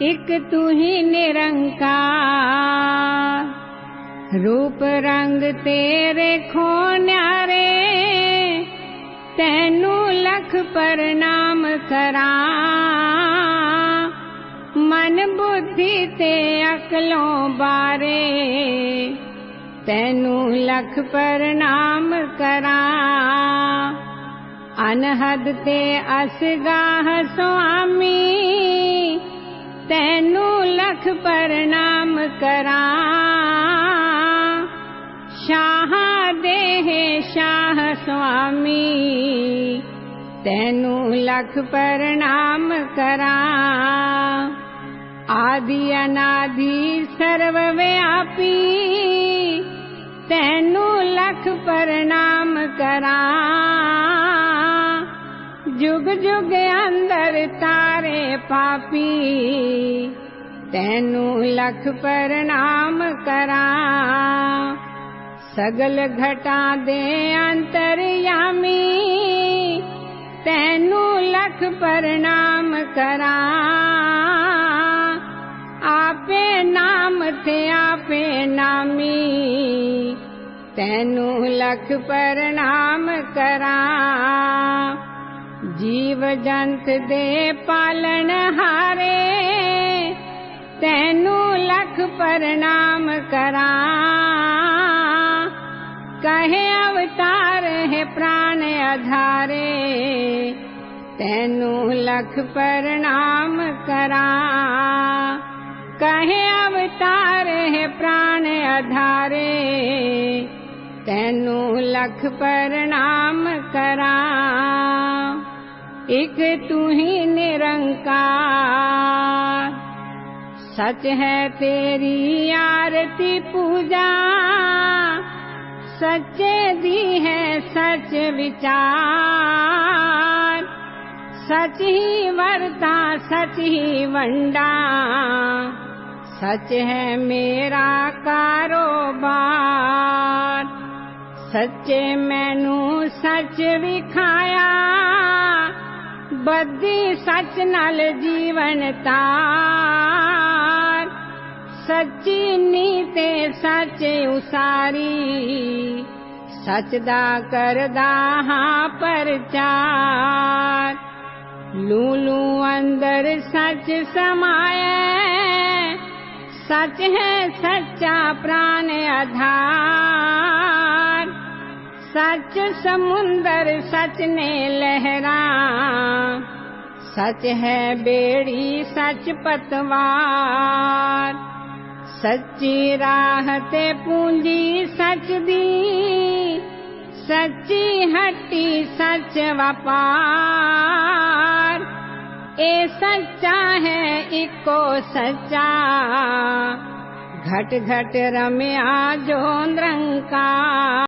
ਇੱਕ ਤੂੰ ਹੀ ਨਿਰੰਕਾਰ, ਰੂਪ ਰੰਗ ਤੇਰੇ ਖੋ ਨਿਆਰੇ ਤੈਨੂੰ ਲੱਖ ਪ੍ਰਣਾਮ ਕਰਾਂ। ਮਨ ਬੁੱਧੀ ਤੇ ਅਕਲੋਂ ਬਾਰੇ, ਤੈਨੂੰ ਲੱਖ ਪ੍ਰਣਾਮ ਕਰਾਂ। ਅਨਹਦ ਤੇ ਅਸਗਾਹ ਸੁਆਮੀ ਤੈਨੂੰ ਲੱਖ ਪ੍ਰਣਾਮ ਕਰਾਂ ਸ਼ਾਹ ਦੇਹ ਸ਼ਾਹ ਸੁਆਮੀ ਤੈਨੂੰ ਲੱਖ ਪ੍ਰਣਾਮ ਕਰਾਂ ਆਦਿ ਅਨਾਦਿ ਸਰਵ ਵਿਆਪੀ ਤੈਨੂੰ ਲੱਖ ਪ੍ਰਣਾਮ ਜੁਗ ਜੁਗ ਅੰਦਰ ਤਾਰੇ ਪਾਪੀ, ਤੈਨੂੰ ਲੱਖ ਪ੍ਰਣਾਮ ਕਰਾਂ। ਸਗਲ ਘਟਾ ਦੇ ਅੰਤਰਯਾਮੀ, ਤੈਨੂੰ ਲੱਖ ਪ੍ਰਣਾਮ ਕਰਾਂ। ਆਪੇ ਨਾਮ ਤੇ ਆਪੇ ਨਾਮੀ, ਤੈਨੂੰ ਲੱਖ ਪ੍ਰਣਾਮ ਕਰਾਂ। ਜੀਵ ਜੰਤ ਦੇ ਪਾਲਣ ਹਾਰੇ, ਤੈਨੂੰ ਲੱਖ ਪ੍ਰਣਾਮ ਕਰਾਂ। ਕਹੇ ਅਵਤਾਰ ਹੈ ਪ੍ਰਾਣ ਅਧਾਰੇ, ਤੈਨੂੰ ਲੱਖ ਪ੍ਰਣਾਮ ਕਰਾਂ। ਕਹੇ ਅਵਤਾਰ ਹੈ ਪ੍ਰਾਣ ਆਧਾਰੇ ਤੈਨੂੰ ਲੱਖ ਪ੍ਰਣਾਮ ਕਰਾਂ। एक तू ही निरंकार। सच है तेरी आरती पूजा। सच्चे दी है सच विचार। सच ही वरता, सच ही वंडा। सच है मेरा कारोबार। सच्चे मैनू सच विखा ਬੱਦੀ ਸੱਚ ਨਾਲ ਜੀਵਨ ਤਾਰ ਸੱਚੀ ਨੀਤੇ ਸੱਚ ਉਸਾਰੀ ਸੱਚ ਦਾ ਕਰਦਾ ਹਾਂ ਪ੍ਰਚਾਰ ਲੂਲੂ ਅੰਦਰ ਸੱਚ ਸਮਾਏ ਸੱਚ ਹੈ ਸੱਚਾ ਪ੍ਰਾਨ ਆਧਾਰ ਸੱਚ ਸਮੁੰਦਰ ਸੱਚ ਨੇ ਲਹਿਰਾ सच है बेड़ी सच पतवार। सच्ची राहते पूंजी सच दी। सच्ची हट्टी सच व्यापार ए सच्चा है इको सच्चा। घट घट रमया जो निरंकार